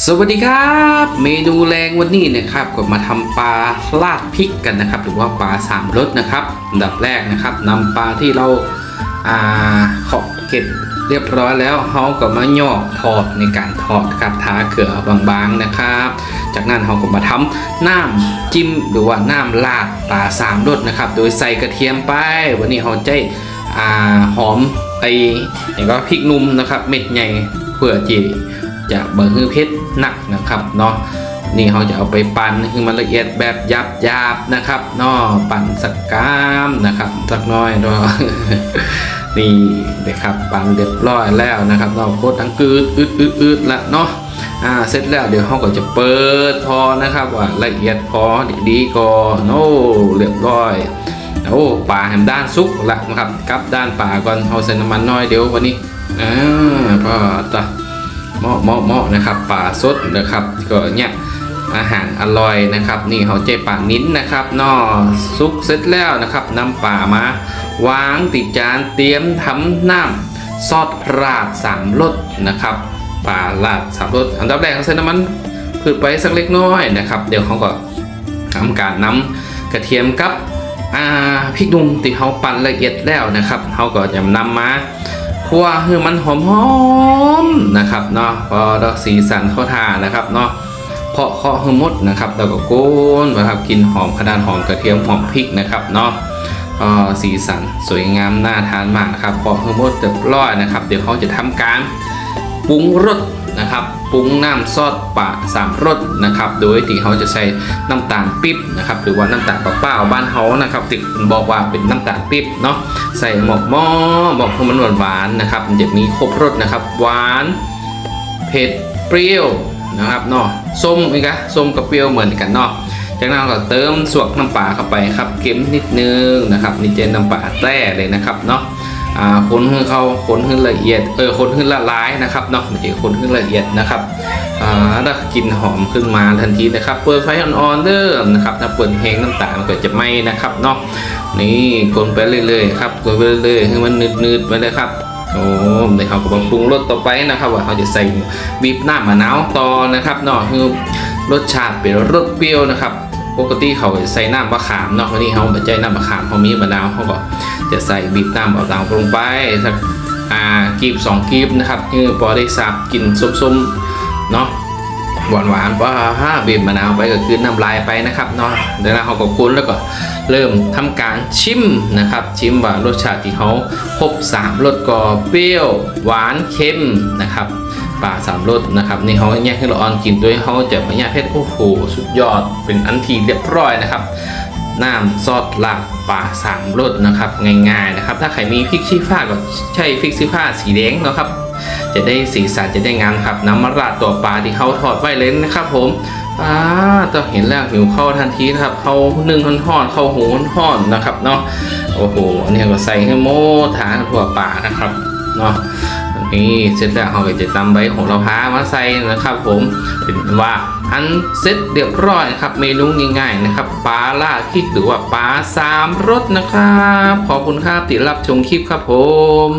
สวัสดีครับ เมนูแรงวันนี้นะครับก็มาทำปลาลาดพริกกันนะครับ หรือว่าปลาสามรสนะครับอันดับแรกนะครับนำปลาที่เราอ่าขอบเก็บเรียบร้อยแล้วเราก็มาย่อทอดในการทอดครับทาเกลือบางๆนะครับ จากนั้นเราก็มาทำน้ำจิ้มหรือว่าน้ำลาดปลาสามรสนะครับ โดยใส่กระเทียมไป วันนี้เราจอ่าหอมไออย่างก็พริกนุ่มนะครับ เม็ดใหญ่เพื่อจี จะเบิกคือเพชรหนักนะครับเนาะนี่เขาจะเอาไปปั่นคือมันละเอียดแบบยับยับนะครับเนาะปั่นสักกามนะครับสักน้อยเนาะนี่นะครับปั่นเรียบร้อยแล้วนะครับเนาะโคตรทั้งกืดอึดอึดอึดละเนาะอ่าเสร็จแล้วเดี๋ยวเขาก็จะเปิดพอนะครับว่าละเอียดพอดีๆก่อนโอ้เรียบร้อยโอ้ปลาแฮมด้านซุกละนะครับกลับด้านปลาก่อนเอาใส่น้ำมันน้อยเดี๋ยววันนี้อ่าพอต่อ เหมาะเหมาะเหมาะนะครับป่าสดนะครับก็เนี่ยอาหารอร่อยนะครับ นี่เขาใจป่านิ้นนะครับนอซุกเสร็จแล้วนะครับนำป่ามาวางติดจานเตรียมทำน้ำซอสราดสามรสนะครับป่าราดสามรสอันดับแรกเขาใส่น้ำมันพืชไปสักเล็กน้อยนะครับ เดี๋ยวเขาก็ทำการน้ำกระเทียมกับพริกหนุ่มที่เขาปั่นละเอียดแล้วนะครับเขาก็จะนำมา คั่วคือมันหอมๆนะครับเนาะพอดอกสีสันเข้าทานะครับเนาะเคาะเคาะให้หมดนะครับแล้วก็โกนนะครับกินหอมขนาดหอมกระเทียมหอมพริกนะครับเนาะก็สีสันสวยงามน่าทานมากนะครับเคาะให้หมดเรียบร้อยนะครับ เดี๋ยวเขาจะทำการปรุงรส นะครับปรุงน้ำซอสปลาสามรสนะครับ โดยที่เขาจะใช้น้ำตาลปิ๊บนะครับหรือว่าน้ำตาลเปล่าบ้านเขานะครับติดบอกว่าเป็นน้ำตาลปิ๊บเนาะใส่หมอกหม้อบอกให้มันหวานหวานๆนะครับมันจะมีครบรสนะครับ หวานเผ็ดเปรี้ยวนะครับเนาะส้มอีกะส้มกับเปรี้ยวเหมือนกันเนาะจากนั้นเราเติมสวกน้ำปลาเข้าไปครับเค็มนิดนึงนะครับนี่เจนน้ำปลาแต้เลยนะครับเนาะ อ่าคนให้นเขาคนให้นละเอียดเออคนให้นละลายนะครับเนาะไม่ใช่คนให้ละเอียดนะครับอ่าถ้ากลินหอมขึ้นมาทันทีนะครับเปิดไฟอ่อนๆเด้อนะครับถ้าเปิดเพลงน้ำตาลมันก็จะไหม้นะครับเนาะนี่คนไปเรื่อยๆครับคนไปเรื่อยๆให้มันนืดๆไปเลยครับโอ้ในเขาก็มาปรุงรสต่อไปนะครับ ว่าเขาจะใส่บีบหน้ามะนาวต่อนะครับเนาะคือรสชาติเป็นรสเปรี้ยวนะครับ ปกติเขาใส่น้ำมะขามเนาะวันนี้เขาไม่น้ำมะขามเขามีมะนาวเขาก็จะใส่บีบน้ำมะนาวลงไปสักอ่ากีบสองกีบนะครับคือพอได้สับกลินส้มๆเนาะหวานหวานว่าห้าบีบมะนาวไปก็คือน้ำลายไปนะครับเนาะเดี๋ยวเราขาก็คุ้นแล้วก็เริ่มทำการชิมนะครับ ชิมว่ารสชาติที่เขาครบสามรสก็เปรี้ยวหวานเค็มนะครับ ปลาสามรสนะครับนี่เขาแยกให้เราออนกินด้วยเขาจะมาแยกเพชรโอ้โหสุดยอดเป็นอันทีเรียบร้อยนะครับน้ำซอสลาบปลาสามรสนะครับง่ายๆนะครับ ถ้าใครมีพริกชี้ฟ้าก็ใช้พริกชี้ฟ้าสีแดงเนาะครับ จะได้สีสันจะได้งามครับน้ำมะระตัวปลาที่เขาทอดไว้เลยนะครับ ผมอ่าต้องเห็นแล้วหิวเข้าวทันทีนะครับเข้านึ่งห่อนๆเข้าหูห่อนๆนะครับเนาะโอ้โหอันนี้ก็ใส่ให้โมฐานถั่วป่านะครับเนาะ นี่เสร็จแล้วเราก็จะนำใบของเราพามาใส่นะครับ ผมเป็นว่าอันเสร็จเรียบร้อยนะครับ เมนูง่ายๆนะครับปลาล่าคิกหรือว่าปลาสามรสนะครับ ขอบคุณครับติดรับชมคลิปครับผม